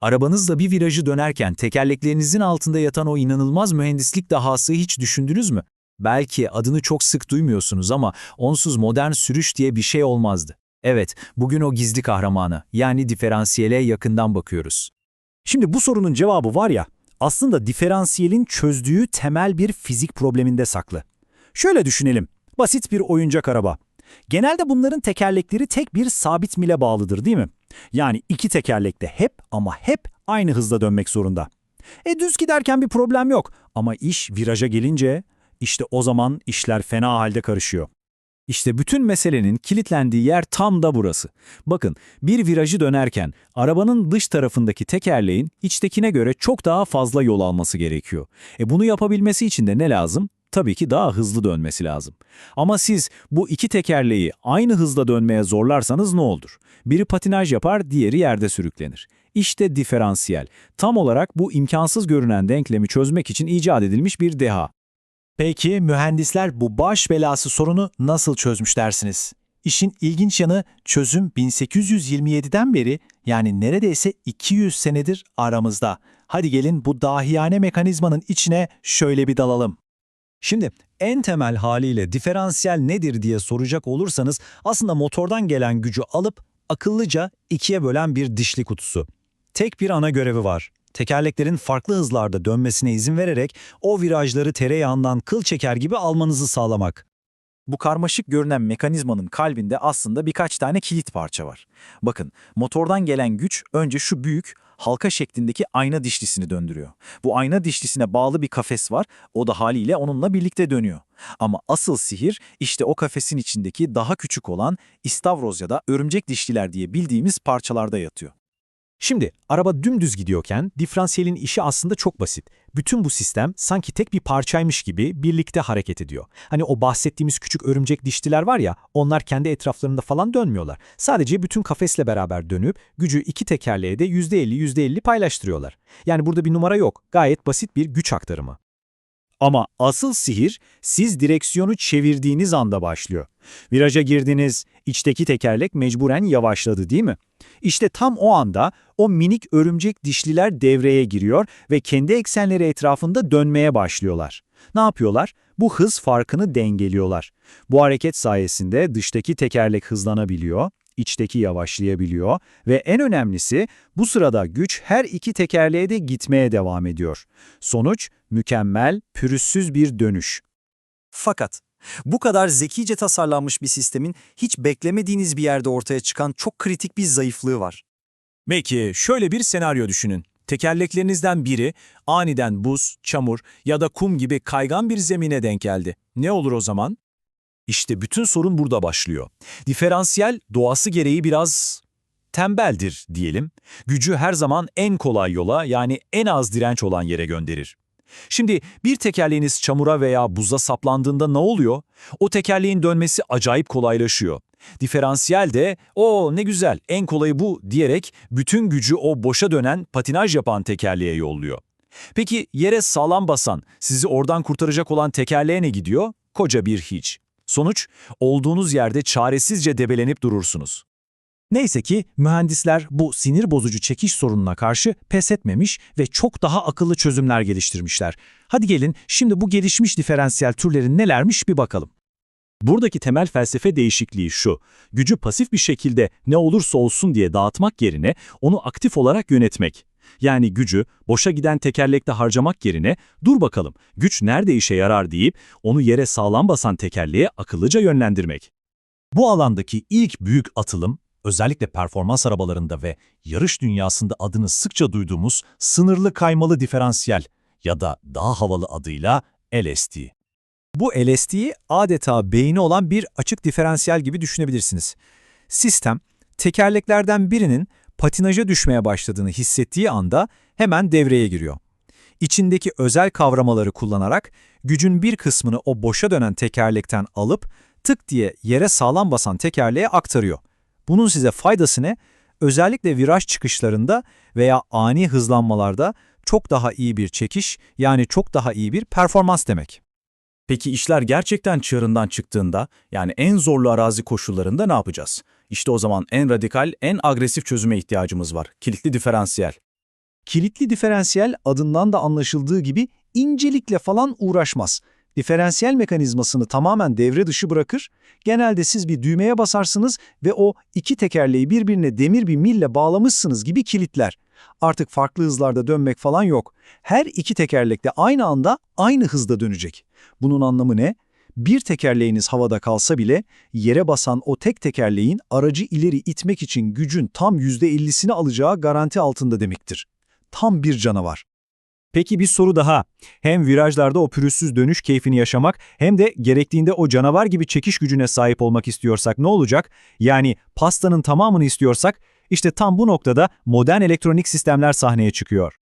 Arabanızla bir virajı dönerken tekerleklerinizin altında yatan o inanılmaz mühendislik dahası hiç düşündünüz mü? Belki adını çok sık duymuyorsunuz ama onsuz modern sürüş diye bir şey olmazdı. Evet, bugün o gizli kahramanı, yani diferansiyele yakından bakıyoruz. Şimdi bu sorunun cevabı var ya, aslında diferansiyelin çözdüğü temel bir fizik probleminde saklı. Şöyle düşünelim, basit bir oyuncak araba. Genelde bunların tekerlekleri tek bir sabit mile bağlıdır değil mi? Yani iki tekerlekte hep ama hep aynı hızda dönmek zorunda. E düz giderken bir problem yok ama iş viraja gelince işte o zaman işler fena halde karışıyor. İşte bütün meselenin kilitlendiği yer tam da burası. Bakın, bir virajı dönerken arabanın dış tarafındaki tekerleğin içtekine göre çok daha fazla yol alması gerekiyor. E bunu yapabilmesi için de ne lazım? Tabii ki daha hızlı dönmesi lazım. Ama siz bu iki tekerleği aynı hızla dönmeye zorlarsanız ne olur? Biri patinaj yapar, diğeri yerde sürüklenir. İşte diferansiyel. Tam olarak bu imkansız görünen denklemi çözmek için icat edilmiş bir deha. Peki mühendisler bu baş belası sorunu nasıl çözmüş dersiniz? İşin ilginç yanı çözüm 1827'den beri yani neredeyse 200 senedir aramızda. Hadi gelin bu dahiyane mekanizmanın içine şöyle bir dalalım. Şimdi en temel haliyle diferansiyel nedir diye soracak olursanız aslında motordan gelen gücü alıp akıllıca ikiye bölen bir dişli kutusu. Tek bir ana görevi var. Tekerleklerin farklı hızlarda dönmesine izin vererek o virajları tereyağından kıl çeker gibi almanızı sağlamak. Bu karmaşık görünen mekanizmanın kalbinde aslında birkaç tane kilit parça var. Bakın, motordan gelen güç önce şu büyük, halka şeklindeki ayna dişlisini döndürüyor. Bu ayna dişlisine bağlı bir kafes var, o da haliyle onunla birlikte dönüyor. Ama asıl sihir işte o kafesin içindeki daha küçük olan istavroz ya da örümcek dişliler diye bildiğimiz parçalarda yatıyor. Şimdi araba dümdüz gidiyorken diferansiyelin işi aslında çok basit. Bütün bu sistem sanki tek bir parçaymış gibi birlikte hareket ediyor. Hani o bahsettiğimiz küçük örümcek dişliler var ya, onlar kendi etraflarında falan dönmüyorlar. Sadece bütün kafesle beraber dönüp gücü iki tekerleğe de %50 %50 paylaştırıyorlar. Yani burada bir numara yok. Gayet basit bir güç aktarımı. Ama asıl sihir siz direksiyonu çevirdiğiniz anda başlıyor. Viraja girdiniz, içteki tekerlek mecburen yavaşladı değil mi? İşte tam o anda o minik örümcek dişliler devreye giriyor ve kendi eksenleri etrafında dönmeye başlıyorlar. Ne yapıyorlar? Bu hız farkını dengeliyorlar. Bu hareket sayesinde dıştaki tekerlek hızlanabiliyor, içteki yavaşlayabiliyor ve en önemlisi bu sırada güç her iki tekerleğe de gitmeye devam ediyor. Sonuç mükemmel, pürüzsüz bir dönüş. Fakat bu kadar zekice tasarlanmış bir sistemin hiç beklemediğiniz bir yerde ortaya çıkan çok kritik bir zayıflığı var. Peki şöyle bir senaryo düşünün. Tekerleklerinizden biri aniden buz, çamur ya da kum gibi kaygan bir zemine denk geldi. Ne olur o zaman? İşte bütün sorun burada başlıyor. Diferansiyel doğası gereği biraz tembeldir diyelim. Gücü her zaman en kolay yola yani en az direnç olan yere gönderir. Şimdi bir tekerleğiniz çamura veya buza saplandığında ne oluyor? O tekerleğin dönmesi acayip kolaylaşıyor. Diferansiyel de o ne güzel en kolayı bu diyerek bütün gücü o boşa dönen patinaj yapan tekerleğe yolluyor. Peki yere sağlam basan, sizi oradan kurtaracak olan tekerleğe ne gidiyor? Koca bir hiç. Sonuç, olduğunuz yerde çaresizce debelenip durursunuz. Neyse ki mühendisler bu sinir bozucu çekiş sorununa karşı pes etmemiş ve çok daha akıllı çözümler geliştirmişler. Hadi gelin şimdi bu gelişmiş diferansiyel türlerin nelermiş bir bakalım. Buradaki temel felsefe değişikliği şu, gücü pasif bir şekilde ne olursa olsun diye dağıtmak yerine onu aktif olarak yönetmek. Yani gücü boşa giden tekerlekte harcamak yerine dur bakalım güç nerede işe yarar deyip onu yere sağlam basan tekerleğe akıllıca yönlendirmek. Bu alandaki ilk büyük atılım özellikle performans arabalarında ve yarış dünyasında adını sıkça duyduğumuz sınırlı kaymalı diferansiyel ya da daha havalı adıyla LSD. Bu LSD'yi adeta beyni olan bir açık diferansiyel gibi düşünebilirsiniz. Sistem, tekerleklerden birinin patinaja düşmeye başladığını hissettiği anda hemen devreye giriyor. İçindeki özel kavramaları kullanarak gücün bir kısmını o boşa dönen tekerlekten alıp tık diye yere sağlam basan tekerleğe aktarıyor. Bunun size faydası ne? Özellikle viraj çıkışlarında veya ani hızlanmalarda çok daha iyi bir çekiş yani çok daha iyi bir performans demek. Peki işler gerçekten çığırından çıktığında, yani en zorlu arazi koşullarında ne yapacağız? İşte o zaman en radikal, en agresif çözüme ihtiyacımız var. Kilitli diferansiyel. Kilitli diferansiyel adından da anlaşıldığı gibi incelikle falan uğraşmaz. Diferansiyel mekanizmasını tamamen devre dışı bırakır. Genelde siz bir düğmeye basarsınız ve o iki tekerleği birbirine demir bir mille bağlamışsınız gibi kilitler. Artık farklı hızlarda dönmek falan yok. Her iki tekerlek de aynı anda aynı hızda dönecek. Bunun anlamı ne? Bir tekerleğiniz havada kalsa bile yere basan o tek tekerleğin aracı ileri itmek için gücün tam %50'sini alacağı garanti altında demektir. Tam bir canavar. Peki bir soru daha. Hem virajlarda o pürüzsüz dönüş keyfini yaşamak hem de gerektiğinde o canavar gibi çekiş gücüne sahip olmak istiyorsak ne olacak? Yani pastanın tamamını istiyorsak işte tam bu noktada modern elektronik sistemler sahneye çıkıyor.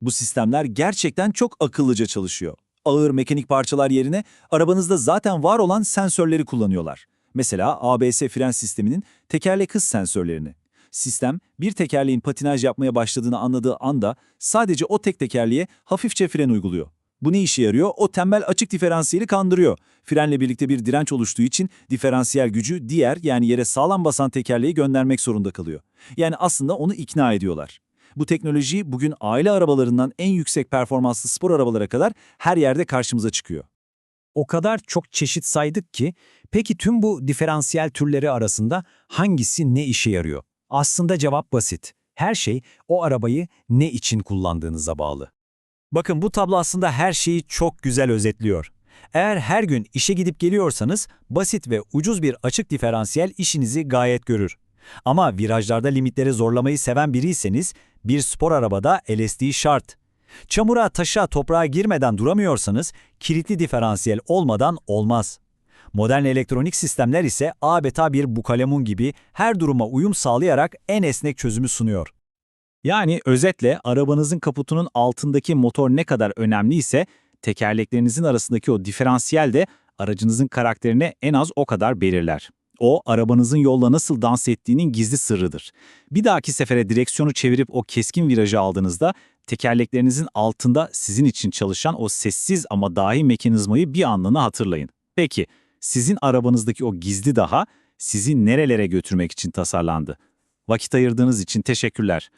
Bu sistemler gerçekten çok akıllıca çalışıyor. Ağır mekanik parçalar yerine arabanızda zaten var olan sensörleri kullanıyorlar. Mesela ABS fren sisteminin tekerlek hız sensörlerini. Sistem bir tekerleğin patinaj yapmaya başladığını anladığı anda sadece o tek tekerleğe hafifçe fren uyguluyor. Bu ne işe yarıyor? O tembel açık diferansiyeli kandırıyor. Frenle birlikte bir direnç oluştuğu için diferansiyel gücü diğer yani yere sağlam basan tekerleği göndermek zorunda kalıyor. Yani aslında onu ikna ediyorlar. Bu teknoloji bugün aile arabalarından en yüksek performanslı spor arabalara kadar her yerde karşımıza çıkıyor. O kadar çok çeşit saydık ki, peki tüm bu diferansiyel türleri arasında hangisi ne işe yarıyor? Aslında cevap basit. Her şey o arabayı ne için kullandığınıza bağlı. Bakın bu tablo aslında her şeyi çok güzel özetliyor. Eğer her gün işe gidip geliyorsanız basit ve ucuz bir açık diferansiyel işinizi gayet görür. Ama virajlarda limitleri zorlamayı seven biriyseniz bir spor arabada LSD şart. Çamura, taşa, toprağa girmeden duramıyorsanız kilitli diferansiyel olmadan olmaz. Modern elektronik sistemler ise adeta bir bukalemun gibi her duruma uyum sağlayarak en esnek çözümü sunuyor. Yani özetle arabanızın kaputunun altındaki motor ne kadar önemli ise tekerleklerinizin arasındaki o diferansiyel de aracınızın karakterini en az o kadar belirler. O, arabanızın yolla nasıl dans ettiğinin gizli sırrıdır. Bir dahaki sefere direksiyonu çevirip o keskin virajı aldığınızda tekerleklerinizin altında sizin için çalışan o sessiz ama dahi mekanizmayı bir anlığına hatırlayın. Peki, sizin arabanızdaki o gizli daha sizi nerelere götürmek için tasarlandı? Vakit ayırdığınız için teşekkürler.